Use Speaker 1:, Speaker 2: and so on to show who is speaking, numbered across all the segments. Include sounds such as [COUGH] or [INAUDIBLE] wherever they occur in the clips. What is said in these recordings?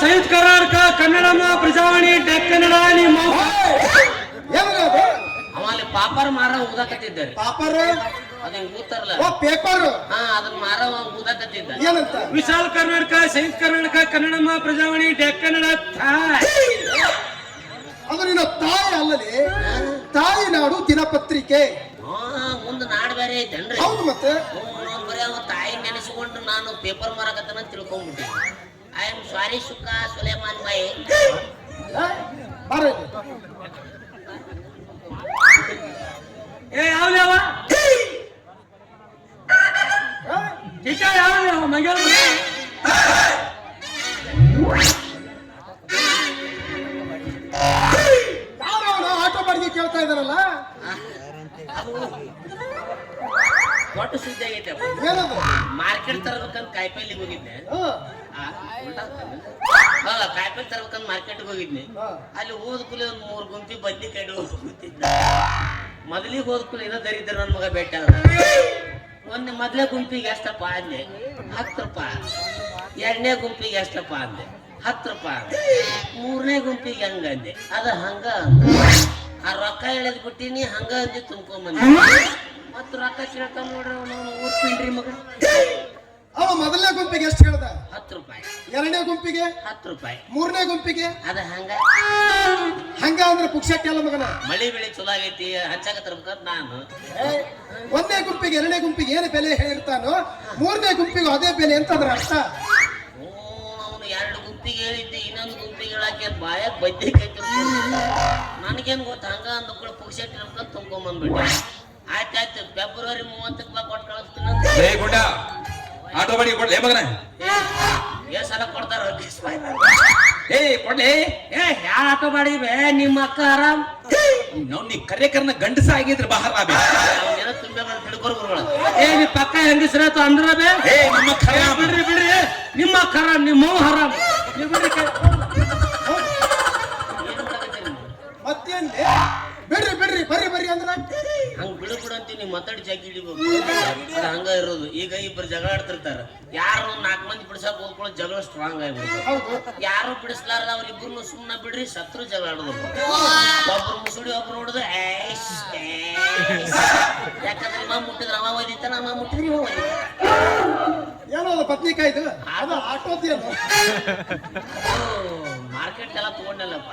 Speaker 1: ಸಂಯುಕ್ತ Karnataka Kannadamma Prajavani tech Kannada ನಿಮ್ಮ
Speaker 2: paper ಮಾರ ಊದಾಕತ್ತಿದ್ದಾರೆ
Speaker 3: pauper
Speaker 2: ಅದ ಊತಾರಲ್ಲ
Speaker 3: ಓ ಪೇಪರ್
Speaker 2: ಹಾ ಅದನ್ನ ಮಾರ ಊದಕತ್ತಿದ್ದ
Speaker 3: ಏನಂತ?
Speaker 1: ವಿಶಾಲ ಕರ್ನಾಟಕ ಸಂಯುಕ್ತ ಕರ್ನಾಟಕ ಕನ್ನಡಮ್ಮ ಪ್ರಜಾವಾಣಿ ಟೆಕ್ ಕನ್ನಡ ತಾಯಿ.
Speaker 3: ಅದು ನಿನ್ನ ತಾಯಿ ಅಲ್ಲದೆ ತಾಯಿ ನಾಡು ದಿನಪತ್ರಿಕೆ.
Speaker 2: ಮುಂದ ನಾಡ್ ಬೇರೆ ಐತೇನ್ರಿ?
Speaker 3: ಹೌದು ಮತ್ತೆ?
Speaker 2: ಬರೀ ತಾಯಿ ನೆನೆಸ್ಕೊಂಡು ನಾನು ಪೇಪರ್ ಮಾರಕತ್ತನ ತಿಳ್ಕೊಂಡ್ಬಿಟ್ಟೆ ಐ ಆಮ್ ಸಾರಿ ಸುಕ್ಕ ಸುಲೇಮಾನ್ ಬಾಯಿ.
Speaker 1: ಏ ಯಾವ?
Speaker 3: ಆ?
Speaker 1: ಚಿಕ್ಕ ಯಾವ?
Speaker 3: ಆಟೋ ಬಾಡಿಗೆ ಕೇಳ್ತಾ ಇದಾರಲ್ಲ
Speaker 2: ಒಟ್ಟು ಸುದ್ದಿ ಆಗೈತೆ
Speaker 3: ಏನದು?
Speaker 2: ಮಾರ್ಕೆಟ್ ತರಬೇಕಂತ ಕಾಯಿಪಲ್ಲಿ ಹೋಗಿದ್ದೆ. ಕಾಯಿಪಲ್ಲೆ ತರ್ಬೇಕಂದ್ ಮಾರ್ಕೆಟ್ಗೆ ಹೋಗಿದ್ನಿ. ಅಲ್ಲಿ ಹೋದ ಕೂಲಿ ಒಂದ್ ಮೂರ್ ಗುಂಪಿ ಬದ್ನಿ ಕಡೆ ಹೋಗ್ತಿದ್ದ ಮೊದಲಿಗೆ ಹೋದ ಕೂಲಿ ಏನೋ ದರಿದ್ರ ನನ್ ಮಗ ಬೆಟ್ಟ ಒಂದ್ ಮೊದ್ಲೇ ಗುಂಪಿಗೆ ಎಷ್ಟಪ್ಪ ಅಂದೆ? ಹತ್ತು ರೂಪಾಯಿ ಎರಡನೇ ಗುಂಪಿಗೆ ಎಷ್ಟಪ್ಪ ಅಂದೆ? ಹತ್ತು ರೂಪಾಯಿ ಅಂದೆ. ಮೂರನೇ ಗುಂಪಿಗೆ ಹಂಗ ಅಂದೆ. ಅದ ಹಂಗ ಆ ರೊಕ್ಕ ಎಳೆದ್ ಬಿಟ್ಟಿನಿ ಹಂಗ ಅಂದಿ ತುಂಬ್ಕೊಂಬಂದಿ ಮತ್ ರೊಕ್ಕ ಕೇಳ್ತಾನ ನೋಡ್ರಿ ಅವನು ಊರ್ ಪಿಂಡ್ರಿ ಮಗ.
Speaker 3: ಅವ ಮೊದಲನೇ ಗುಂಪಿಗೆ ಎಷ್ಟು ಹೇಳ್ದ?
Speaker 2: ಹತ್ತು ರೂಪಾಯಿ.
Speaker 3: ಎರಡನೇ ಗುಂಪಿಗೆ?
Speaker 2: ಹತ್ತು ರೂಪಾಯಿ.
Speaker 3: ಮೂರನೇ ಗುಂಪಿಗೆ?
Speaker 2: ಅದ ಹಂಗ.
Speaker 3: ಹಂಗ ಅಂದ್ರೆ ಪುಕ್ಷಕ್ಕೆ ಅಲ್ಲ ಮಗನ?
Speaker 2: ಮಳಿ ಬೆಳಿ ಚಲೋ ಆಗೈತಿ ಹಚ್ಚಾಕ ತರ್ಬೇಕಂತ ನಾನು.
Speaker 3: ಏ, ಒಂದನೇ ಗುಂಪಿಗೆ ಎರಡನೇ ಗುಂಪಿಗೆ ಏನು ಬೆಲೆ ಹೇಳಿರ್ತಾನೋ ಮೂರನೇ ಗುಂಪಿಗೆ ಅದೇ ಬೆಲೆ ಅಂತ ಅದ್ರ ಅರ್ಥ
Speaker 2: ಅವನು ಎರಡು ಗುಂಪಿಗೆ ಹೇಳಿದ್ದೆ ಇನ್ನೊಂದು ಗುಂಪಿಗೆ ಹೇಳಕ್ಕೆ ಬಾಯಾಗ ಬದ್ದೆ ಕೈ ನನಗೇನು ಗೊತ್ತ ಹಂಗ ಅಂದ್ಕೊಳ್ಳಿ ಪುಕ್ಷಕ್ಕೆ ಇರ್ಬೇಕಂತ ತುಂಬ್ಕೊಂಬಂದ್ಬಿಟ್ಟೆ ಆಯ್ತಾಯ್ತು ಫೆಬ್ರವರಿ ಮೂವತ್ತಕ್ಕೆ ಬಾ ಕೊಟ್ಟು ಕಳಿಸ್ತೀನಿ
Speaker 4: ಆಟೋ ಬಾಡಿ ಕೊಡ್ಲಿ ಮಗನ.
Speaker 2: ಸಲ ಕೊಡ್ತಾರ
Speaker 4: ಏ ಕೊಡ್ಲೇ.
Speaker 1: ಏ ಯಾ ಆಟೋ ಮಾಡಿ ಬೇ ನಿಮ್ಮ ಅಕ್ಕ ಆರಾಮ್?
Speaker 4: ನಾವು ನೀ ಕರೆಕರ್ನ ಗಂಡಸ ಆಗಿದ್ರೆ ಬಹಳ ಬೇ
Speaker 1: ಏ ನೀ ಪಕ್ಕ ಹೆಂಗಸ್ರಾತು ಅಂದ್ರ ಬೇ?
Speaker 4: ಏ ನಿಮ್ಮ ಖರ
Speaker 1: ಬಿಡ್ರಿ ಬಿಡ್ರಿ. ನಿಮ್ಮ ಅಕ್ಕ ಆರಾಮ್ ನಿಮ್ಮ ಹರಾಮ್ ನೀವ್? ಬಿಡ್ರಿ
Speaker 3: ಮತ್ತೇನ್ ಬರ್ರಿ ಬರ್ರಿ ಅಂದ್ರ
Speaker 2: ಹಂಗ ಬಿಡು ಬಿಡು ಅಂತೀನಿ ಮಾತಾಡಿ ಜಾಗಿ ಹಿಡಿಬೇಕು ಅದು ಹಂಗ ಇರೋದು. ಈಗ ಇಬ್ಬರು ಜಗಳ ಆಡ್ತಿರ್ತಾರ. ಯಾರು ಒಂದ್ ನಾಲ್ಕು ಮಂದಿ ಬಿಡ್ಸಕ್ ಹೋಗ್ಕೊಳ್ಳೋ ಜಗಳ ಸ್ಟ್ರಾಂಗ್ ಆಗಿಬಿಡ್ತಾರೆ ಯಾರು ಬಿಡಿಸ್ಲಾರ್ದ ಅವ್ರಿಬ್ರು ಸುಮ್ಮನೆ ಬಿಡ್ರಿ ಸತ್ರು ಜಗಳ ಆಡೋದು. ಒಬ್ರು ಮುಸುಡಿ ಒಬ್ರು ಹೊಡೆದು. ಯಾಕಂದ್ರೆ ಮಾ ಮುಟ್ಟಿದ್ರೆ ಅವ ಓದಿತ್ತ ನಮ್ಮ ಮುಟ್ಟಿದ್ರೆ ಒದಿತಾನ
Speaker 3: ಏನೋ ಅದು ಅದು. ಆಟೋದೇನು
Speaker 2: ಮಾರ್ಕೆಟ್ ಎಲ್ಲ ತಗೊಂಡಲ್ಲಪ್ಪ.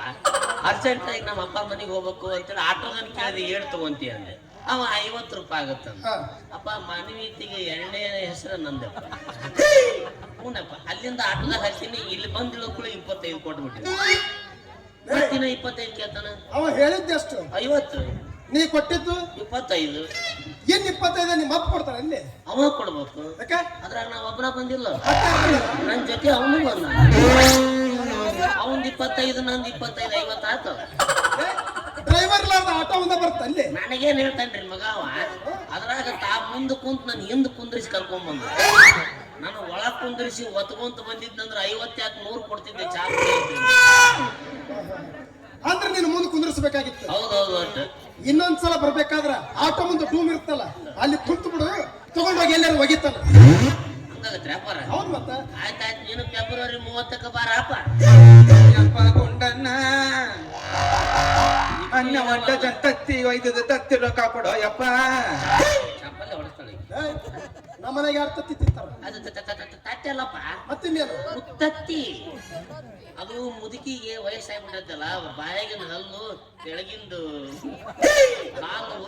Speaker 2: ಅರ್ಜೆಂಟ್ ಆಗಿ ನಮ್ಮ ಅಪ್ಪ ಮನೆಗೆ ಹೋಗ್ಬೇಕು ಅಂತೇಳಿ ಆಟೋದನ್ನ ಕೇಳಿದ್ರೆ ಏಳು ತಗೊಂತಿ ಅಂದೆ. ಅವ ಐವತ್ತು ರೂಪಾಯಿ ಆಗುತ್ತೆ
Speaker 3: ಹಾ.
Speaker 2: ಅಪ್ಪ ಮನವೀತಿಗೆ ಎರಡನೇ ಹೆಸರು ನಂದೆ ಹ್ಞೂನಪ್ಪ ಅಲ್ಲಿಂದ ಆಟೋದಾಗ ಹಚ್ತೀನಿ ಇಲ್ಲಿ ಬಂದ್ ಕೂಡ ಇಪ್ಪತ್ತೈದು ಕೊಟ್ಬಿಟ್ಟಿನಿ ಮತ್ತಿನ ಇಪ್ಪತ್ತೈದು ಕೇಳ್ತಾನ?
Speaker 3: ಅವ ಹೇಳಿದ್ದೆ ಅಷ್ಟು
Speaker 2: ಐವತ್ತು.
Speaker 3: ನೀ ಕೊಟ್ಟಿದ್ದು?
Speaker 2: ಇಪ್ಪತ್ತೈದು.
Speaker 3: ಏನ್ ಇಪ್ಪತ್ತೈದು ನಿಮ್ಮ ಅಪ್ಪ ಕೊಡ್ತಾರ ಅಲ್ಲಿ?
Speaker 2: ಅವ ಕೊಡ್ಬೇಕು. ಅದ್ರಾಗ ನಾವ್ ಒಬ್ಬನ ಬಂದಿಲ್ಲ.
Speaker 3: ನನ್
Speaker 2: ನನ್ನ ಜೊತೆ ಅವನು ಬಂದ. ಅವಂದ್ ಇಪ್ಪತ್ತೈದು ನಂದು ಇಪ್ಪತ್ತೈದು ಐವತ್ತು ಆತು
Speaker 3: ಏ, ಡ್ರೈವರ್ ಆಟೋ ಒಂದ ಬರ್ತ ಅಲ್ಲಿ?
Speaker 2: ನನಗೇನ್ ಹೇಳ್ತಾನ್ರಿ ಮಗ ಅವ? ಅದ್ರಾಗ ತಾ ಮುಂದೆ ಕುಂತ್ ನಾನು ಹಿಂದ್ ಕುಂದ್ರಿಸಿ ಕರ್ಕೊಂಡ್ ಬಂದ. ನಾನು ಒಳಗ್ ಕುಂದ್ರಿಸಿ ಒತ್ಕೊಂತ ಬಂದಿದ್ನಂದ್ರ ಐವತ್ತ್ಯಾಕ್ ನೂರು ಕೊಡ್ತಿದ್ದೆ ಚಾ
Speaker 3: ಅಂದ್ರೆ ನೀನು ಮುಂದೆ ಕುಂದ್ರಿಸ್ಬೇಕಾಗಿತ್ತು.
Speaker 2: ಹೌದೌದು ಒಟ್ಟು
Speaker 3: ಇನ್ನೊಂದ್ಸಲ ಬರ್ಬೇಕಾದ್ರ ಆಟೋ ಮುಂದೆ ಟೂಮ್ ಇರ್ತಲ್ಲ ಅಲ್ಲಿ ಕುಂತು ಬಿಡು ತಗೊಂಡೋಗಿ ಎಲ್ಲರೂ ಒಗಿತಾನ
Speaker 2: ವ್ಯಾಪಾರ
Speaker 3: ಹೌದ್ ಮತ್ತ?
Speaker 2: ಆಯ್ತಾಯ್ತು ನೀನು ಫೆಬ್ರವರಿ ಮೂವತ್ತಕ್ಕೆ
Speaker 4: ಗುಂಡನ್ನ ಅನ್ನ ಒಂಟ ತತ್ತಿ ಒಯ್ದದ ತತ್ತಿ ಕಾಪಾಡೋ ಯಪ್ಪ
Speaker 2: ಚಪ್ಪಲ್ಲೇ ಹೊಡೆಸ್ತಾಳೆ.
Speaker 3: ನಮ್ಮ ಮನೆಗೆ ಯಾರು ತತ್ತಿ ತಿಂತಾರ?
Speaker 2: ಅದು ತ- ತ- ತ- ತ- ತಟ್ಟೆ ಅಲ್ಲಪ್ಪ.
Speaker 3: ಮತ್ತಿನ್ನೇನು
Speaker 2: ಮುತ್ತತ್ತಿ. ಅದು ಮುದುಕಿಗೆ ವಯಸ್ಸಾಗ್ಬಿಟ್ಟೈತಲ್ಲ ಬಾಯಾಗಿನ ಹಲ್ಲು ಕೆಳಗಿಂದು ಕಾಲು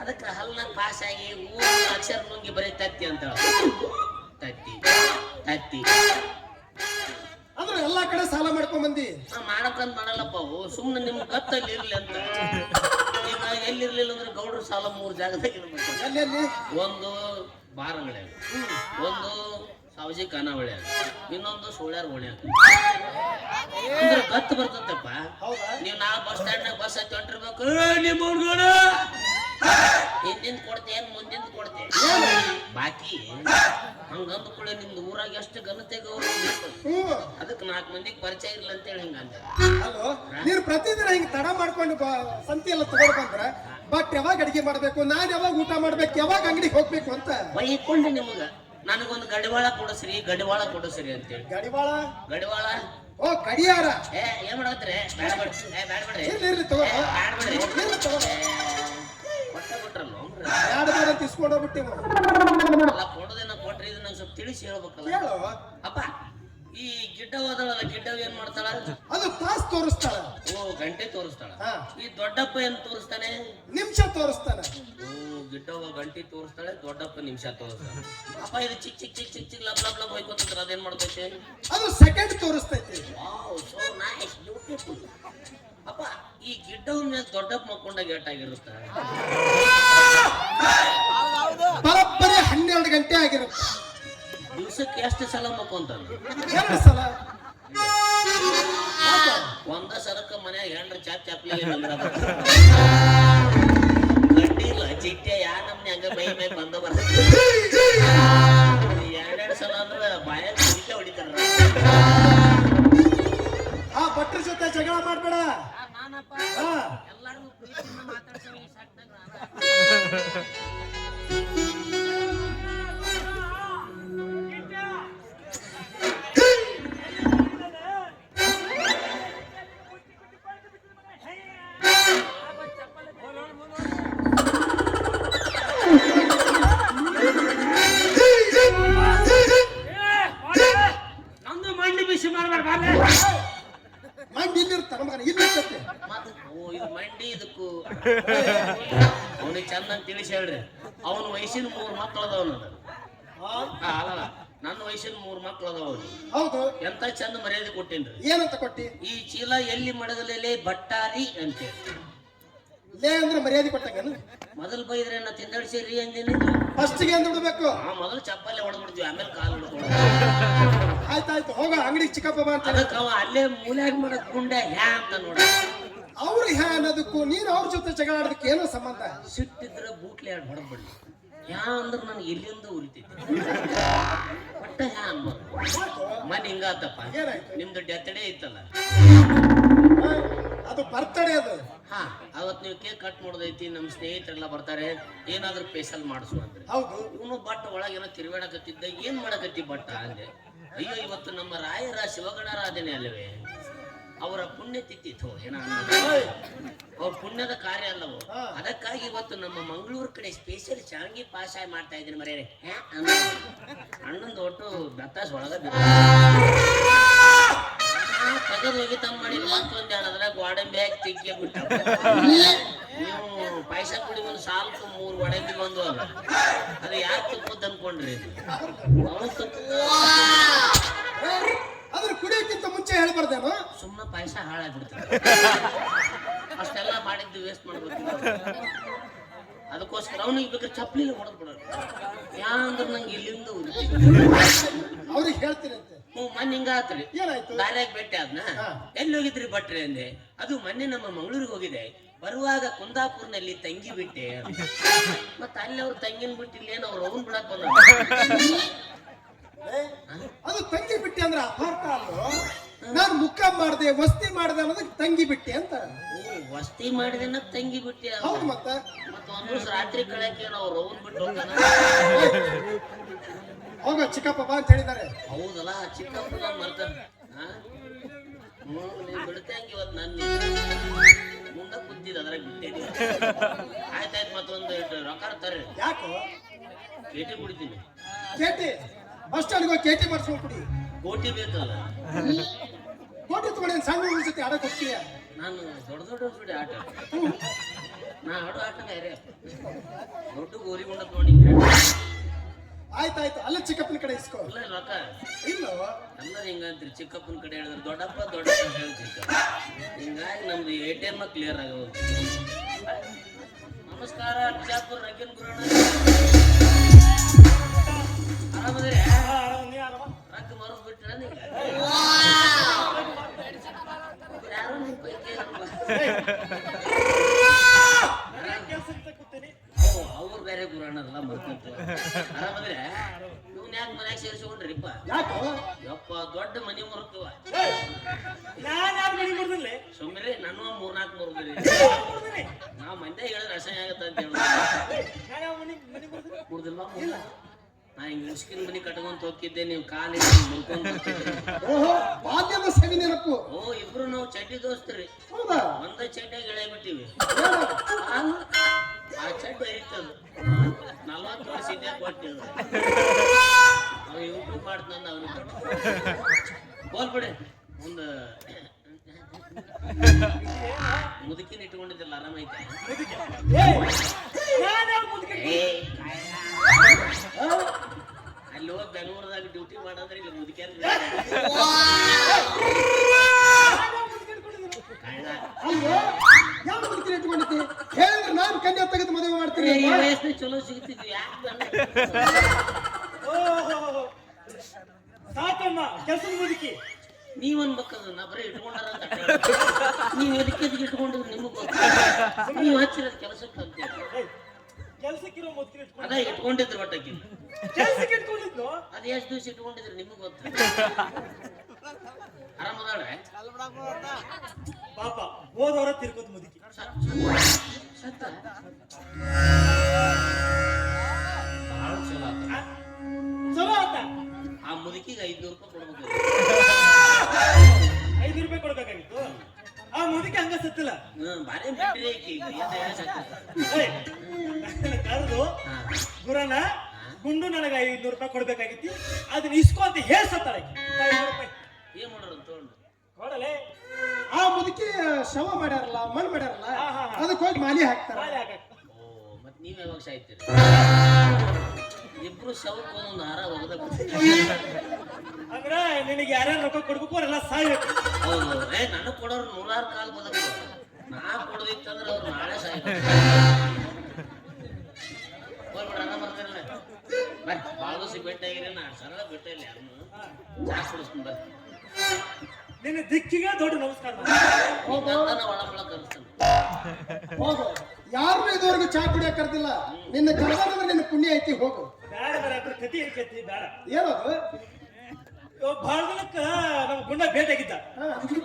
Speaker 2: ಅದಕ್ಕೆ ಹಲ್ನಾಗ ಪಾಸ್ ಆಗಿ ಊರು ಅಕ್ಷರ ನುಂಗಿ ಬರೀ ತತ್ತಿ ಅಂತ ತತ್ತಿ ತತ್ತಿ.
Speaker 3: ಅಂದ್ರೆ ಎಲ್ಲಾ ಕಡೆ ಸಾಲ ಮಾಡ್ಕೊಂಡ್ ಬಂದಿ?
Speaker 2: ನಾ ಮಾಡಕ್ಕಂತ ಮಾಡಲ್ಲಪ್ಪ ಅವು. ಸುಮ್ಮನೆ ನಿಮ್ ಕತ್ತಲ್ಲಿ ಇರ್ಲಿ ಅಂತ. ಎಲ್ಲಿರ್ಲಿಲ್ಲ ಅಂದ್ರೆ ಗೌಡ್ರ ಸಾಲ ಮೂರು ಜಾಗದಾಗ ಇರ್ಬೇಕು. ಒಂದು ಬಾರಂಗಳೆ ಒಂದು ಸಾವಜಿ ಖಾನಾವಳಿ ಇನ್ನೊಂದು ಸೋಳ್ಯಾರ ಓಣ್ಯಾಗ ಅಂದ್ರೆ ಗತ್ತು ಬರ್ತಂತಪ್ಪ ನೀವು ನಾ ಬಸ್ ಸ್ಟ್ಯಾಂಡ್ನಾಗ ಬಸ್ ಹತ್ತಿ ಹೊಂಟಿರ್ಬೇಕು.
Speaker 1: ನಿಮ್ಮ
Speaker 2: ಹಿಂದಿಂದ ಕೊಡ್ತೇನ್ ಮುಂದಿಂದ ಕೊಡ್ತೇನ್ ಬಾಕಿ ಹಂಗಂದ ಕೂಡ ನಿಮ್ದು ಊರಾಗ ಎಷ್ಟು ಘನತೆ ಗೌರವ ಅದಕ್ಕೆ ನಾಲ್ಕು ಮಂದಿಗೆ ಪರಿಚಯ ಇರಲ್ಲ ಅಂತ ಹೇಳಿ ಹಿಂಗಂದ
Speaker 3: ಅಲ್ಲೋ ನೀರ್ ಪ್ರತಿದಿನ ಹಿಂಗ್ ತಡ ಮಾಡ್ಕೊಂಡು ಸಂತಿ ಎಲ್ಲ ತಗೊಂಡ್ ಬಟ್ ಯಾವಾಗ ಅಡಿಗೆ ಮಾಡಬೇಕು ನಾನ್ ಯಾವಾಗ ಊಟ ಮಾಡ್ಬೇಕು ಯಾವಾಗ ಅಂಗಡಿಗೆ ಹೋಗ್ಬೇಕು ಅಂತ.
Speaker 2: ಬೈಕೊಂಡೆ ನಿಮಗ ನನಗೊಂದು ಗಡಿವಾಳ ಕೊಡಸ್ರಿ ಗಡಿವಾಳ ಕೊಡಸ್ರಿ ಅಂತೇಳಿ.
Speaker 3: ಗಡಿವಾಳ?
Speaker 2: ಗಡಿವಾಳ?
Speaker 3: ಓ ಕಡಿಯಾರ
Speaker 2: ಏ ಏನ್ ಮಾಡತ್ರಿ ಬ್ಯಾಡ ಬೇಡ ಏ ಬ್ಯಾಡ
Speaker 3: ಇರ್ಲಿ ತಗೋ.
Speaker 2: ಬ್ಯಾಡ
Speaker 3: ಇರ್ಲಿ ತಗೋ. ಬೇಡ ಅಂತ ಇಸ್ಕೊಂಡು ಹೋಗ್ಬಿಟ್ಟಿವ.
Speaker 2: ಅಲ್ಲ ಕೊಡೋದೇನ ಕೊಟ್ರಿ ಇದನ್ನ ನಂಗೆ ಸ್ವಲ್ಪ ತಿಳಿಸಿ ಹೇಳ್ಬೇಕಲ್ಲ?
Speaker 3: ಕೇಳು.
Speaker 2: ಅಪ್ಪ ಈ ಗಿಡ್ಡವಾದಳ ಗಿಡ್ಡವ್ ಏನ್ ಮಾಡ್ತಾಳ?
Speaker 3: ಅದು ತಾಸ್ ತೋರಿಸ್ತಾಳ.
Speaker 2: ಓ ಗಂಟೆ ತೋರಿಸ್ತಾಳ.
Speaker 3: ಹಾ.
Speaker 2: ಈ ದೊಡ್ಡಪ್ಪ ಏನ್ ತೋರಿಸ್ತಾನೆ?
Speaker 3: ನಿಮಿಷ ತೋರಿಸ್ತಾನ.
Speaker 2: ಓ ಗಿಡ್ಡವ್ವ ಗಂಟೆ ತೋರಿಸ್ತಾಳೆ ದೊಡ್ಡಪ್ಪ ನಿಮಿಷ ತೋರಿಸ್ತಾಳೆ. ಅಪ್ಪ ಇದು ಚಿಕ್ಕ ಚಿಕ್ಕ ಚಿಕ್ಕ ಚಿಕ್ಕ ಲಬ್ ಲಬ್ ಲಬ್ ಹೋಯ್ಕೋತಂದ್ರೆ ಅದೇನ್ ಮಾಡ್ತೈತೆ?
Speaker 3: ಅದು ಸೆಕೆಂಡ್ ತೋರಿಸ್ತೈತಿ.
Speaker 2: ವಾವ್ ಸೋ ನೈಸ್ ಬ್ಯೂಟಿಫುಲ್ ಈ ಗಿಡ್ಡವನ್ನ ಮೇಲೆ ದೊಡ್ಡಪ್ಪ ಮಕ್ಕೊಂಡಾಗ ಏಟಾಗಿರುತ್ತ
Speaker 3: ಬರೋಬ್ಬರಿ ಹನ್ನೆರಡು ಗಂಟೆ ಆಗಿರುತ್ತೆ.
Speaker 2: ದಿವಸಕ್ಕೆ ಎಷ್ಟು ಸಲ ಮಕ್ಕೊಂತ
Speaker 3: ಎರಡು ಸಲ.
Speaker 2: ಒಂದ ಸರಕ ಮನ್ಯಾಗ ಹೆಂಡ್ರ ಚಾಪ್ ಚಾಪ್ಲಿ ಗಡ್ಡಿ ಇಲ್ಲ ಚಿಟ್ಟೆ ಯಾ ನಮ್ನೆ ಹಂಗ ಮೈ ಮೈ ಬಂದ ಬರ್ತದೆ ಎರಡೆರಡು ಸಲ ಅಂದ್ರೆ ಬಾಯಾಗ ಚಿಟ್ಟೆ ಹೊಡಿತಾರ.
Speaker 3: ಆ ಭಟ್ರ ಜೊತೆ ಜಗಳ ಮಾಡ್ಬೇಡ. ಹಾ
Speaker 2: ಎಲ್ಲಾರು ಪ್ರೀತಿಯಿಂದ ಮಾತಾಡ್ಸೋ ಈ ಸಾಕ್ನಾಗ
Speaker 1: ನಂದು ಮಂಡಿ ಬಿಸಿ
Speaker 3: ಮಂಡಿ ಮಗನ
Speaker 2: ಓ ಮಂಡಿ ಇದಕ್ಕೂ. [LAUGHS] ಅವನಿಗೆ ಚಂದ ತಿಳಿಸಿ ಹೇಳ್ರಿ. ಅವನ ವಯಸ್ಸಿನ ಮೂರ್ ಮಕ್ಕಳು ಅದಾವ ನನಗೆ ಅಲ್ಲ ನನ್ನ ವಯಸ್ಸಿನ ಮೂರ್ ಮಕ್ಳು ಅದಾವ
Speaker 3: ಹೌದು.
Speaker 2: ಎಂತ ಚಂದ ಮರ್ಯಾದೆ ಕೊಟ್ಟಿನ್ರಿ.
Speaker 3: ಏನಂತ ಕೊಟ್ಟಿ?
Speaker 2: ಈ ಚೀಲ ಎಲ್ಲಿ ಮಡಗಲೇ ಬಟ್ಟಾರಿ ಅಂತೇಳಿ
Speaker 3: ಲೇ ಅಂದ್ರೆ ಮರ್ಯಾದೆ ಕೊಟ್ಟ
Speaker 2: ಮೊದಲು ಬೈದ್ರೆ ನಾ ತಿಂದಾಡ್ಸಿರಿ ಅಂದಿನಿ?
Speaker 3: ಫಸ್ಟಿಗೆ ಬಿಡ್ಬೇಕು.
Speaker 2: ಆ ಮೊದಲು ಚಪ್ಪಲ್ಲಿ ಹೊಡೆದ್ಬಿಡ್ತೀವಿ ಆಮೇಲೆ ಕಾಲು ಹೊಡ್ಕೊಂಡು
Speaker 3: ಆಯ್ತಾಯ್ತು ಹೋಗ ಅಂಗಡಿ ಚಿಕ್ಕಪ್ಪ ಬಾ ಅಂತ
Speaker 2: ಅದಕ್ಕೆ ಅವ ಅಲ್ಲೇ ಮೂಲ್ಯಾಗ ಮಾಡಕ್ ಗುಂಡೆ ಹ್ಯಾ ಅಂತ ನೋಡ.
Speaker 3: ಅವ್ರು ಹ್ಯಾ ಅನ್ನೋದಕ್ಕೂ ನೀನು ಅವ್ರ ಜೊತೆ ಜಗಳ ಆಡೋದಕ್ಕೆ ಏನೋ ಸಂಬಂಧ?
Speaker 2: ಸಿಟ್ಟಿದ್ರೆ ಬೂಟ್ಲೆ ಆಡ್ ಹೊಡೆದ್ಬಿಡ್ಲಿ. ಯಾ ಅಂದ್ರೆ ನನಗೆ ಎಲ್ಲಿಂದ ಉರಿತೈತಿ? ಒಟ್ಟ ಹ್ಯಾ ಮನೆ ಹಿಂಗಾತಪ್ಪ
Speaker 3: ಏನಾಯ್ತು?
Speaker 2: ನಿಮ್ದು ಡೆತ್ಡೇ ಇತ್ತಲ್ಲ?
Speaker 3: ಆ, ಅದು ಬರ್ತಡೆ ಅದು.
Speaker 2: ಹಾ ಅವತ್ ನೀವು ಕೇಕ್ ಕಟ್ ಮಾಡೋದೈತಿ ನಮ್ಮ ಸ್ನೇಹಿತರೆಲ್ಲ ಬರ್ತಾರೆ ಏನಾದ್ರೂ ಸ್ಪೆಷಲ್ ಮಾಡಿಸು ಅಂದ್ರೆ.
Speaker 3: ಹೌದು.
Speaker 2: ಇವನು ಬಟ್ ಒಳಗೇನೋ ತಿರುಗಾಡಕತ್ತಿದ್ದ ಏನ್ ಮಾಡಕತ್ತಿ ಬಟ್ಟ ಅಂದೆ. ಅಯ್ಯೋ ಇವತ್ತು ನಮ್ಮ ರಾಯರ ಶಿವಗಣರಾಧನೆ ಅಲ್ಲವೇ ಅವರ ಪುಣ್ಯ ತಿತ್ತಿತ್ತು ಏನ ಅವ್ರ ಪುಣ್ಯದ ಕಾರ್ಯ ಅಲ್ಲವೋ. ಅದಕ್ಕಾಗಿ ಇವತ್ತು ನಮ್ಮ ಮಂಗಳೂರು ಕಡೆ ಸ್ಪೆಷಲ್ ಶಾಂಗಿ ಪಾಶಾಯ್ ಮಾಡ್ತಾ ಇದ್ದೀನಿ ಮರ್ಯಾರೆ ಅಣ್ಣಂದು ಒಟ್ಟು ಬತ್ತಾಸ್ ಒಳಗ ತೆಗೆದು ಹೋಗಿತಮ್ಮ ಮಾಡಿ ಮತ್ತೊಂದು ಅದ್ರಾಗ ಗೋಡಂಬಿ ಹಾಕಿ ತಿಕ್ಕಿ ಬಿಟ್ಟ. ನೀವು ಪಾಯಸ ಕುಡಿ ಒಂದು ಸಾಲ್ಕು ಮೂರು ಒಡಂಬಿ ಬಂದು ಅಲ್ಲ ಅದು ಯಾರು ತುಪ್ಪದ್ದು ಅನ್ಕೊಂಡ್ರಿ ಅವನು ತುಪ್ಪ ಅಷ್ಟೆಲ್ಲ ಮಾಡಿದ್ದು ವೇಸ್ಟ್ ಮಾಡ್ಬೇಕು ಅದಕ್ಕೋಸ್ಕರ ಅವನಿಗೆ ಬೇಕಾದ್ರೆ ಚಪ್ಪಲಿ ಹೊಡೆದ್ ಯಾಂದ್ರೆ ನಂಗೆ ಇಲ್ಲಿಂದ
Speaker 3: ಅವ್ರಿಗೆ ಹೇಳ್ತೀರಂತೆ
Speaker 2: ಹ್ಞೂ ಮೊನ್ನೆ ಹಿಂಗಾತ್ರಿ
Speaker 3: ಏನಾಯ್ತು?
Speaker 2: ದಾರ್ಯಾಗ ಭೇಟಿ ಆದ್ನ. ಎಲ್ಲಿ ಹೋಗಿದ್ರಿ ಭಟ್ರೆ ಅಂದೆ? ಅದು ಮೊನ್ನೆ ನಮ್ಮ ಮಂಗಳೂರಿಗೆ ಹೋಗಿದೆ. ಬರುವಾಗ ಕುಂದಾಪುರ್ನಲ್ಲಿ ತಂಗಿ ಬಿಟ್ಟೆ. ಮತ್ತೆ ಅಲ್ಲಿ ಅವ್ರ ತಂಗಿನ ಬಿಟ್ಟಿಲ್ಲ ಇಲ್ಲೇನು ಅವ್ರು ಅವನ್ ಬಿಡಕ್ ಬಂದ
Speaker 3: ಅದು ತಂಗಿ ಬಿಟ್ಟೆ ಅಂದ್ರೆ ಅಪಾರ್ಥ ಅಲ್ಲೋ ನಾನು ಮುಖ ಮಾಡಿದೆ ವಸ್ತಿ ಮಾಡ್ದೆ ಅನ್ನೋದಕ್ಕೆ ತಂಗಿ ಬಿಟ್ಟೆ ಅಂತ.
Speaker 2: ವಸ್ತಿ ಮಾಡಿದೆ ತಂಗಿ ಬಿಟ್ಟೆ
Speaker 3: ಹೌದು ಮತ್ತ.
Speaker 2: ಮತ್ತ ಒಂದ್ ದಿವಸ ರಾತ್ರಿ ಕಳಕ್ಕೆ ಅವ್ರು ಅವನ್ ಬಿಟ್ಟು ಹೋಗ್ತಾನ.
Speaker 3: ಹೋಗ ಚಿಕ್ಕಪ್ಪ ಬಾ ಅಂತ ಹೇಳಿದ್ದಾರೆ.
Speaker 2: ಹೌದಲ್ಲ ಚಿಕ್ಕಪ್ಪ ನಾನು ಬರ್ತಾನೆ ಹ್ಞೂ ನೀನ್ ಬಿಡ್ತಂಗೆ ಇವತ್ತು ನನ್ನ ಮುಂದೆ. ಕುಂತಿದ್ದ ಅದ್ರಾಗ ಬಿಟ್ಟೇನಿ ಆಯ್ತಾಯ್ತು ಮತ್ತೊಂದು ರೊಕ್ಕ ತರ್ರಿ.
Speaker 3: ಯಾಕೋ?
Speaker 2: ಕೇಟಿ ಕುಡಿತೀನಿ.
Speaker 3: ಕೇಟಿ ಬಸ್ ಸ್ಟ್ಯಾಂಡ್ಗೆ ಹೋಗಿ ಕೇಟಿ ಮಾಡಿಸ್ಕೊಂಡು ಕುಡಿ.
Speaker 2: ಕೋಟಿ ಬೇಕಲ್ಲ.
Speaker 3: ಕೋಟಿ ತಗೊಂಡು ಸಣ್ಣ ಹುಡುಗ ಜೊತೆ ಆಡಕ್ ಹೋಗ್ತೀಯ?
Speaker 2: ನಾನು ದೊಡ್ಡ ದೊಡ್ಡ ಬಿಡಿ ಆಟ. ನಾ ಆಡೋ ಆಟ ಬೇರೆ ದೊಡ್ಡ ಗೋರಿ ಗುಂಡ ತಗೊಂಡಿ
Speaker 3: ಆಯ್ತಾಯ್ತು ಅಲ್ಲ ಚಿಕ್ಕಪ್ಪನ ಕಡೆ ಇಸ್ಕೋ.
Speaker 2: ಇಲ್ಲ ಲೋಕ
Speaker 3: ಇಲ್ಲ?
Speaker 2: ಎಲ್ಲರೂ ಹಿಂಗಂತೀರಿ ಚಿಕ್ಕಪ್ಪನ ಕಡೆ ಹೇಳಿದ್ರೆ. ದೊಡ್ಡಪ್ಪ ದೊಡ್ಡಪ್ಪ ಅಂತ ಹೇಳಿ ಹಿಂಗಾಗಿ ನಮ್ದು ಎ ಟಿ ಎಂ ಕ್ಲಿಯರ್ ಆಗೋದು. ನಮಸ್ಕಾರ ಬಿಜಾಪುರ ರಕಿನ ಗುರುಣ ಆರಾಮದಿರಿ ರೊಕ್ಕ ಮರದ್ ಬಿಟ್ರ ನೀವು ಯಾರೋ ನಿಮ್ ಪೈಕಿ ಓ ಅವ್ರು ಬೇರೆ ಗುರಣ್ಣದಲ್ಲ ಮರ್ಕೊಂತ ಆರಾಮದ್ರೆ ಇವ್ನ ಯಾಕೆ ಮನ್ಯಾಗ ಸೇರಿಸ್ಕೊಂಡ್ರಿಪ್ಪ
Speaker 3: ಯಾಕೋ
Speaker 2: ಯಪ್ಪ ದೊಡ್ಡ ಮನಿ ಮುರುಕವ
Speaker 1: ನಾನು ನನ್ನ ಮನೆ ಬರ್ದಿಲ್ಲ
Speaker 2: ಸುಮ್ಮನೆ ನಾನು ಮೂರ್ನಾಲ್ಕು ಮುರುದ್ರಿ ನಾ ಮಂದೆ ಹೇಳಿದ್ರೆ ಅಸಹ್ಯ ಆಗತ್ತ ಅಂತ ಹೇಳಿ ಮುರ್ದಿಲ್ಲ ನಾ ಹಿಂಗ್ ಮುಸ್ಕಿನ ಮನಿ ಕಟ್ಕೊಂತ ಹೋಗ್ತಿದ್ದೆ ನೀವು ಕಾಲಿ ಮುರ್ಕೊಂಡ್
Speaker 3: ಓಹೋ ಬಾಲ್ಯದ ಸವಿ ನೆನಪು.
Speaker 2: ಓ ಇಬ್ರು ನಾವು ಚಡ್ಡಿ ದೋಸ್ತ್ರಿ.
Speaker 3: ಹೌದಾ?
Speaker 2: ಒಂದ ಚಡ್ಡಿಯಾಗ ಎಳೆ ಬಿಟ್ಟಿವಿ? ಆ ಚಡ್ಡಿ ಹರಿತದ. ನಲ್ವತ್ತು ವರ್ಷ ಇದ್ದೇ ಕೊಟ್ಟಿದ್ರು ಯೂಟ್ಯೂಬ್ ಮಾಡ್ತಾನ ಅವ್ನಿಗೆ ಹೋಲ್ಬಿಡಿ ಮುಂದ ಮುದುಕಿನ ಇಟ್ಕೊಂಡಿದ್ದಿಲ್ಲ ಆರಾಮೈತೆ ಅಲ್ಲಿ ಹೋಗಿ ಬೆಂಗಳೂರದಾಗ ಡ್ಯೂಟಿ ಮಾಡಂದ್ರೆ ಇಲ್ಲಿ
Speaker 3: ಮುದುಕೆ ಹೇಳಿದ್ರೆ ನಾನು ಕನ್ಯಾ ತೆಗೆದು ಮದುವೆ ಮಾಡ್ತೀನಿ
Speaker 2: ಚಲೋ ಸಿಗ್ತಿದ್ವಿ ಯಾಕೆ [LAUGHS]
Speaker 5: ಸಾಕಮ್ಮ ಕೆಲಸದ ಮುದುಕಿ.
Speaker 2: ನೀವ್ ಅನ್ಬೇಕದು ನಾ ಬರೀ ಇಟ್ಕೊಂಡಾರ ಅಂತ. ನೀವ್ ಎದಕ್ಕೆ ಎದಕ್ಕೆ ಇಟ್ಕೊಂಡಿದ್ರು ನಿಮಗ್ ನೀವು ಹಚ್ಚಿರೋದ್ ಕೆಲಸಕ್ಕೆ ಅಂತ
Speaker 5: ಕೆಲ್ಸಕ್ಕಿರೋ ಮುದುಕಿ ಇಟ್ಕೊಂಡು
Speaker 2: ಅದ ಇಟ್ಕೊಂಡಿದ್ರು ಒಟ್ಟಕ್ಕೆ
Speaker 5: ಕೆಲ್ಸಕ್ಕೆ ಇಟ್ಕೊಂಡಿದ್ನು
Speaker 2: ಅದ್ ಎಷ್ಟ್ ದಿವ್ಸ ಇಟ್ಕೊಂಡಿದ್ರು ನಿಮಗ್ ಗೊತ್ತ? ಆರಾಮದಾಳೆ
Speaker 5: ಪಾಪ ಹೋದವರ ತಿರ್ಕೋದ್ ಮುದುಕಿ.
Speaker 2: ಸತ್ತ ಮುದುಕಿಗೆ ಐದ್ನೂರು ರೂಪಾಯಿ ಕೊಡ್ಬೇಕು
Speaker 5: ಐದು ರೂಪಾಯಿ ಕೊಡ್ಬೇಕಾಗಿತ್ತು ಆ ಮುದುಕಿ ಹಂಗ ಸತ್ತಿಲ್ಲ
Speaker 2: ಹ್ಮ್ ಭಾರಿ ಬಿಟ್ರಿ ಆಕಿ ಈಗ. ಎದ್ದ್ ಹೇಳ ಸಾಕು.
Speaker 5: ಕರೆದು. ಗುರನ ಗುಂಡು ನನಗೆ ಐದ್ನೂರು ರೂಪಾಯಿ ಕೊಡ್ಬೇಕಾಗಿತ್ತು ಅದನ್ನ ಇಸ್ಕೋ ಅಂತ ಹೇಳಿ ಸತ್ತಾಳ ಆಕಿ. ಐದ್ನೂರು ರೂಪಾಯಿ
Speaker 2: ಏನ್ ಮಾಡೋರು ತಗೊಂಡು
Speaker 5: ಕೊಡಲೆ
Speaker 3: ಆ ಮುದುಕಿ ಶವ ಮಾಡ್ಯಾರಲ್ಲ ಮಣ್ಣು ಮಾಡ್ಯಾರಲ್ಲ
Speaker 5: ಹಾ, ಹಾ, ಹಾ.
Speaker 3: ಅದಕ್ಕೆ ಹೋಗಿ ಮಾಲಿ ಹಾಕ್ತಾರ
Speaker 5: ಬಾಳೆ ಹಾಕಕ್.
Speaker 2: ಓ ಮತ್ ನೀವ್ ಯಾವಾಗ ಸಾಯ್ತೀರಿ ಇಬ್ರು ಶವಕ್ಕೆ ಒಂದೊಂದು ಹಾರ ಒಗದ
Speaker 5: ಅಂದ್ರ ನಿನಗೆ ಯಾರ್ಯಾರು ರೊಕ್ಕ ಕೊಡ್ಬೇಕು ಅವರೆಲ್ಲ ಸಾಯ್ಬೇಕು.
Speaker 2: ಹೌದು. ಏ ನನಗ್ ಕೊಡೋರು ನೂರಾರು ಕಾಲ್ ಬದಕ ನಾ ಕೊಡೋದಿತ್ತಂದ್ರೆ ಅವ್ರು ನಾಳೆ ಸಾಯ್ಬೇಕು. ಹೋಗ್ಬಿಡ ಅನ್ನ ಬರ್ತಾರಲ್ಲ ಬರ್ರಿ ಭಾಳ ದಿವಸ ಭೇಟಿ ಆಗಿರಿ ನಾ ಸರಳ ಭೇಟಿ ಇಲ್ಲ ಯಾರನ್ನು ಚಾ ಕುಡಿಸ್ತೀನಿ ಬರ್ರಿ
Speaker 5: ನಿನ್ನ ದಿಕ್ಕಿಗೆ ದೊಡ್ಡ ನಮಸ್ಕಾರ
Speaker 3: ಹೋಗು ಯಾರು ಇದುವರೆಗೂ ಚಾ ಕುಡಿಯಕ್ ಕರ್ದಿಲ್ಲ. ನಿನ್ನ ಕರ್ನಾಟಕ ನಿನ್ನ ಪುಣ್ಯ ಐತಿ ಹೋಗು.
Speaker 5: ಅದ್ರ ಕತಿ ಇರ್ಕೈತಿ ಬೇಡ. ಏನು? ಬಹಳ ದಿನಕ್ಕ ನಮ್ಮ ಗುಂಡ ಭೇಟಿಯಾಗಿದ್ದ.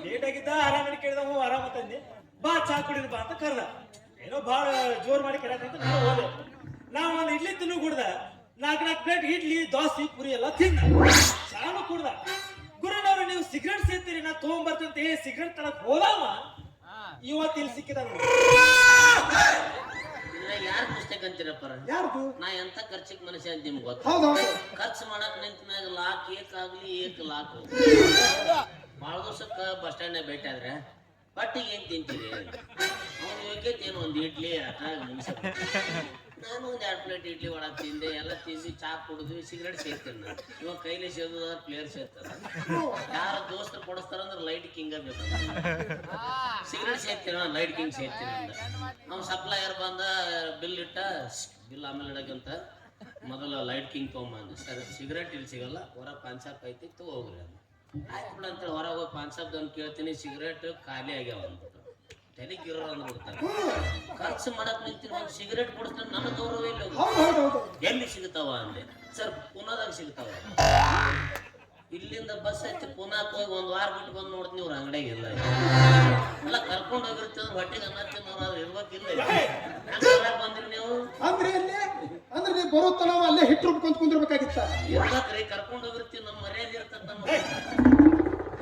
Speaker 5: ಭೇಟಿಯಾಗಿದ್ದ ಆರಾಮನಿ ಕೇಳಿದ ಹ್ಞೂ ಆರಾಮ ತಂದೆ ಬಾ ಚಾ ಕುಡಿದ ಬಾ ಅಂತ ಕರ್ದ. ಏನೋ ಭಾಳ ಜೋರ್ ಮಾಡಿ ಕೇಳಕಂತ ನಾನು ಹೋದೆ. ನಾವು ಒಂದು ಇಡ್ಲಿ ತಿನ್ನು ಕುಡ್ದ. ನಾಲ್ಕು ನಾಲ್ಕು ಪ್ಲೇಟ್ ಇಡ್ಲಿ ದೋಸೆ ಪುರಿ ಎಲ್ಲ ತಿನ್ನ ಚಾನು ಕುಡ್ದ. ಗುರುನವ್ರು ನೀವು ಸಿಗರೇಟ್ ಸೇರ್ತೀರಿ ನಾ ತಗೊಂಬರ್ತಂತ ಹೇಳಿ ಸಿಗರೇಟ್ ತರಕ್ ಹೋದವ? ಇವತ್ತು ಇಲ್ಲಿ ಸಿಕ್ಕಿದ
Speaker 2: ಯಾರು ಮಿಸ್ಟೇಕ್ ಅಂತೀರಪ್ಪ
Speaker 3: ಯಾರ್ದು?
Speaker 2: ನಾ ಎಂತ ಖರ್ಚಿಗೆ ಮನುಷ್ಯ ಅಂತ ನಿಮ್ಗೆ ಗೊತ್ತ.
Speaker 3: ಹೌದೌದು
Speaker 2: ಖರ್ಚು ಮಾಡಕ್ ನಿಂತ ಮ್ಯಾಗ ಲಾಕ್ ಏಕ್ ಆಗ್ಲಿ ಏಕ್ ಲಾಕ್ ಭಾಳ ದಿವಸಕ್ಕ ಬಸ್ ಸ್ಟ್ಯಾಂಡ್ ಭೇಟಿ ಆದ್ರೆ ಪಟ್ಟಿಗೆ ಏನ್ ತಿಂತೀರಿ? ಅವ್ನು ಯೋಗ್ಯತೆ ಏನು? ಒಂದು ಇಡ್ಲಿ ಮುಗಿಸಕ್ ನಾನು ಒಂದು ಎರಡು ಪ್ಲೇಟ್ ಇಡ್ಲಿ ಒಳಗೆ ತಿಂದೆ, ಎಲ್ಲ ತಿಂದು ಚಾ ಕುಡಿದ್ವಿ ಸಿಗರೇಟ್ ಸೇರ್ತೀನಿ ನಾನು. ಇವಾಗ ಕೈಲಿ ಸೇರಿದ ಪ್ಲೇಯರ್ ಸೇರ್ತಾರ ಯಾರ ದೋಸ್ತರು ಕೊಡಿಸ್ತಾರ ಅಂದ್ರೆ ಲೈಟ್ ಕಿಂಗ ಬೇಕು ಸಿಗರೇಟ್ ಸೇರ್ತೀನಿ ಲೈಟ್ ಕಿಂಗ್ ಸೇರ್ತೀನಿ ಅಂತ ಅವ್ನು ಸಪ್ಲೈಯರ್ ಬಂದ ಬಿಲ್ ಇಟ್ಟ ಬಿಲ್ ಆಮೇಲೆ ಇಡಕ್ಕಂತ ಮೊದಲ ಲೈಟ್ ಕಿಂಗ್ ತೊಗೊಂಬಂದು ಸರ್ ಸಿಗರೇಟ್ ಇಲ್ಲಿ ಸಿಗಲ್ಲ, ಹೊರ ಪಾನ್ ಶಾಪ್ ಐತಿ ತಗೋ ಹೋಗ್ರಿ ಅಂತ ಆಯ್ತು ಬಿಡು ಅಂತೇಳಿ ಹೊರಗೆ ಹೋಗಿ ಪಾನ್ ದನ್ ಕೇಳ್ತೀನಿ ಸಿಗರೇಟ್ ಖಾಲಿ ಆಗ್ಯಾವ ಅಂದ್ಬಿಟ್ಟು ತೆಲಿಗಿರೋ ಅಂದ್ಬಿಡ್ತಾರೆ ಖರ್ಚು ಮಾಡಕ್ ನಿಂತಿನ ಒಂದು ಸಿಗರೇಟ್ ಕೊಡಿಸ್ತಾನೆ ನನ್ನ ಗೌರವ ಇಲ್ಲ.
Speaker 3: ಹೌದು ಹೌದು ಹೌದು
Speaker 2: ಎಲ್ಲಿ ಸಿಗ್ತಾವ ಅಂದೆ? ಸರ್ ಪುನಾದಾಗ ಸಿಗ್ತಾವ. ಇಲ್ಲಿಂದ ಬಸ್ ಐತಿ ಪುನಾಕ್ ಹೋಗಿ ಒಂದ್ ವಾರ ಬಿಟ್ಟು ಬಂದು ನೋಡ್ತೀನಿ ಇವ್ರ ಅಂಗಡಿಯಾಗ ಇಲ್ಲ ಎಲ್ಲ ಕರ್ಕೊಂಡು ಹೋಗಿರ್ತೀವಿ ಹೊಟ್ಟೆಗೆ ಅನ್ನ ತಿನ್ನೋರು ಅದು ಇರ್ಬೇಕಿಲ್ಲ ಬಂದ್ರಿ ನೀವು?
Speaker 3: ಅಂದ್ರೆ ಅಂದ್ರೆ ನೀವು ಬರುತ್ತ ನಾವು ಅಲ್ಲೇ ಹಿಟ್ಟು ರುಬ್ಕೊಂತ ಕುಂದಿರ್ಬೇಕಾಗಿತ್ತ
Speaker 2: ಇರ್ಬೇಕ್ರಿ ಕರ್ಕೊಂಡು ಹೋಗಿರ್ತೀವಿ ನಮ್ಮ ಮರ್ಯಾದೆ ಇರ್ತದ ನಮ್ಮ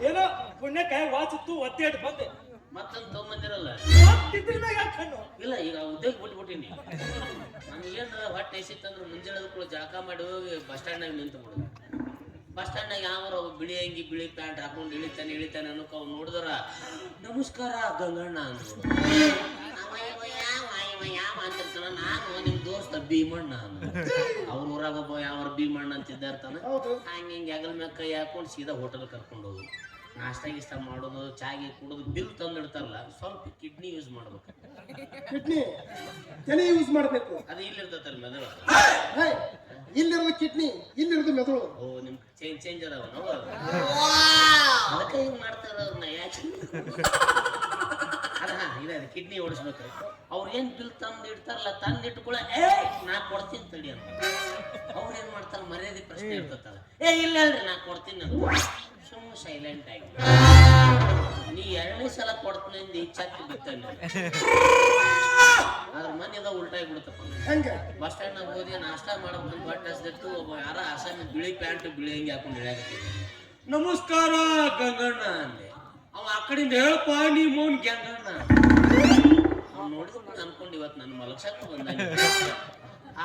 Speaker 5: ಏನೋ ಪುಣ್ಯಕ್ಕೆ ವಾಚಿತ್ತು ಒತ್ತೆ ಬಂದೆ.
Speaker 2: ಮತ್ತೊಂದು ತಗೊಂಬಂದಿರಲ್ಲ. ಇಲ್ಲ ಈಗ ಉದ್ಯೋಗ ಬಿಟ್ಬಿಟ್ಟಿನಿ. ನಮ್ಗೇನು ಹೊಟ್ಟೆ ಎಸಿತ್ತಂದ್ರೆ ಮುಂಜಾನೆ ಕೂಡ ಜಳಕ ಮಾಡಿ ಹೋಗಿ ಬಸ್ ಸ್ಟ್ಯಾಂಡ್ನಾಗ ನಿಂತು ಬಿಡೋದು ಬಸ್ ಸ್ಟ್ಯಾಂಡ್ನಾಗ ಯಾವ ಬಿಳಿ ಅಂಗಿ ಬಿಳಿ ಪ್ಯಾಂಟ್ ಹಾಕೊಂಡು ಇಳಿತಾನೆ ಇಳಿತಾನೆ ಅನ್ನೋಕೆ ಅವ್ನು ನೋಡಿದ್ರ ನಮಸ್ಕಾರ ಗಂಗಣ್ಣ ಅಂದ್ರು. ಅಂತಿರ್ತಾನ ನಾನು ನಿಮ್ ದೋಸ್ತ ಭೀಮಣ್ಣ ಅವ್ರ ಊರಾಗ ಒಬ್ಬ ಯಾವ ಭೀಮಣ್ಣ ಅಂತ ಇರ್ತಾನ
Speaker 3: ಹಂಗ
Speaker 2: ಹಂಗೆ ಹಿಂಗೆ ಅಗಲ್ ಮ್ಯಾಗ ಕೈ ಹಾಕೊಂಡು ಸೀದಾ ಹೋಟೆಲ್ ಕರ್ಕೊಂಡು ಹೋಗು ನಾಷ್ಟ ಗಿಷ್ಟ ಮಾಡೋದು ಚಾಗಿ ಕುಡಿದು ಬಿಲ್ ತಂದಿಡ್ತಾರಲ್ಲ ಸ್ವಲ್ಪ ಕಿಡ್ನಿ ಯೂಸ್ ಮಾಡ್ಬೇಕು.
Speaker 3: ಕಿಡ್ನಿ ತಲೆ ಯೂಸ್ ಮಾಡ್ಬೇಕು.
Speaker 2: ಅದು ಇಲ್ಲಿರ್ತೈತಲ್ಲ ಮೆದುಳು.
Speaker 3: ಹೇ, ಇಲ್ಲಿರೋದು ಕಿಡ್ನಿ ಇಲ್ಲಿರೋದು ಮೆದುಳು.
Speaker 2: ಓ ನಿಮ್ ಚೇಂಜ್ ಚೇಂಜ್ ಅದಾವ ನಾವು ಅದಕ್ಕೆ ಹಿಂಗ್ ಮಾಡ್ತಾರ ಅವ್ರನ್ನ ಯಾಕೆ? ಅದ ಇದೆ ಕಿಡ್ನಿ ಓಡಿಸ್ಬೇಕು. ಅವ್ರು ಏನ್ ಬಿಲ್ ತಂದು ಇಡ್ತಾರಲ್ಲ ತಂದು ಇಟ್ಕೊಳ್ಳ ಏ ನಾ ಕೊಡ್ತೀನಿ ತಡಿ ಅಂತ. ಅವ್ರು ಏನ್ ಮಾಡ್ತಾರ ಮರ್ಯಾದೆ ಪ್ರಶ್ನೆ ಇರ್ತಾರ ಏ ಇಲ್ಲ ಅಲ್ರಿ ನಾ ಕೊಡ್ತೀನಿ ಅಂತ. ಸೈಲೆಂಟ್ ಆಗಿ. ನೀ ಎರಡನೇ ಸಲ ಕೊಡ್ತೀನಿ ಚಕ್ ಬಿತ್ತಾನೆ ಅದ್ರ ಮನೆದ ಉಲ್ಟಾ ಬಿಡ್ತಪ್ಪ
Speaker 3: ಹೆಂಗ?
Speaker 2: ಬಸ್ ಸ್ಟ್ಯಾಂಡ್ ನಾಗ ಹೋಗಿ ನಾಷ್ಟಾ ಮಾಡ್ಬೇಕಂತ ಬಟ್ ಹಸ್ದಿತ್ತು ಒಬ್ಬ ಯಾರ ಆಸಾಮಿ ಬಿಳಿ ಪ್ಯಾಂಟ್ ಬಿಳಿ ಹಂಗೆ ಹಾಕೊಂಡು ಇಳಿಯಾಕತ್ತಿದ್ದ ನಮಸ್ಕಾರ ಗಂಗಣ್ಣ ಅಂದೆ. ಅವ ಆ ಕಡೆಯಿಂದ ಹೇಳಪ್ಪ ನೀ ಮೌನ್ ಗಂಗಣ್ಣ. ನೋಡಿದ್ರು ಅನ್ಕೊಂಡು ಇವತ್ತು ನನ್ನ ಮಲಕ್ಷಕ್ಕೆ ಬಂದ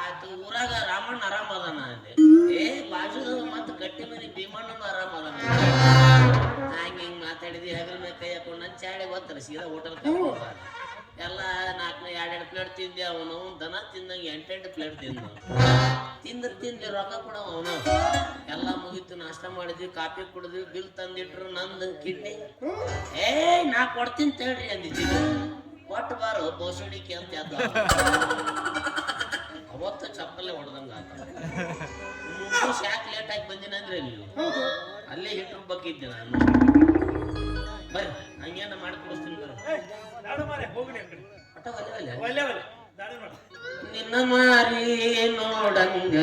Speaker 2: ಆಯ್ತು ಊರಾಗ ರಾಮಣ್ಣ ಆರಾಮ ಅದಾನ ಅಲ್ಲಿ? ಏ ಬಾಜುದ ಮತ್ತೆ ಗಟ್ಟಿ ಮನೆ ಭೀಮಣ್ಣನ ಆರಾಮ ಅದಾನ ಹಂಗ ಹಿಂಗ್ ಮಾತಾಡಿದಿ? ಹೆಗಲ ಮೇಲೆ ಕೈ ಹಾಕೊಂಡು ನನ್ ಚಾಡಿ ಗೊತ್ತಲ್ಲ ಸೀದಾ ಹೋಟೆಲ್ ಎಲ್ಲ ನಾಲ್ಕನೇ ಎರಡೆರಡು ಪ್ಲೇಟ್ ತಿಂದೆ ಅವನು ದನ ತಿಂದಂಗೆ ಎಂಟೆಂಟು ಪ್ಲೇಟ್ ತಿಂದ. ತಿಂದ್ರೆ ತಿಂದೆ ರೊಕ್ಕ ಕೊಡವ ಅವನು. ಎಲ್ಲ ಮುಗಿತು ನಾಷ್ಟ ಮಾಡಿದ್ವಿ ಕಾಫಿ ಕುಡಿದ್ವಿ ಬಿಲ್ ತಂದಿಟ್ರು ನಂದು ಕಿಡ್ನಿ. ಏ ನಾ ಕೊಡ್ತೀನಿ ತೇಳ್ರಿ ಅಂದಿದ್ದೀನಿ ಕೊಟ್ಟು ಬಾರು ಬೋಸಡಿಕೆ ಅಂತ ಎದ್ದ ಅವತ್ತು ಚಪ್ಪಲೆ ಹೊಡೆದಂಗ ಶಾಕ್ ಯಾಕೆ ಲೇಟ್ ಆಗಿ ಬಂದಿನಂದ್ರೆ ನೀವು
Speaker 3: ಹೌದು.
Speaker 2: ಅಲ್ಲೇ ಹಿಟ್ರು ಬಗ್ಗಿದ್ದೆ ನಾನು. ಬರ್ರಿ ಹಂಗೇನ ಮಾಡ್ಕೊಡಿಸ್ತೀನಿ
Speaker 5: ಮಾಡು
Speaker 2: ನಿನ್ನ ಮಾರಿ ನೋಡಂಗ.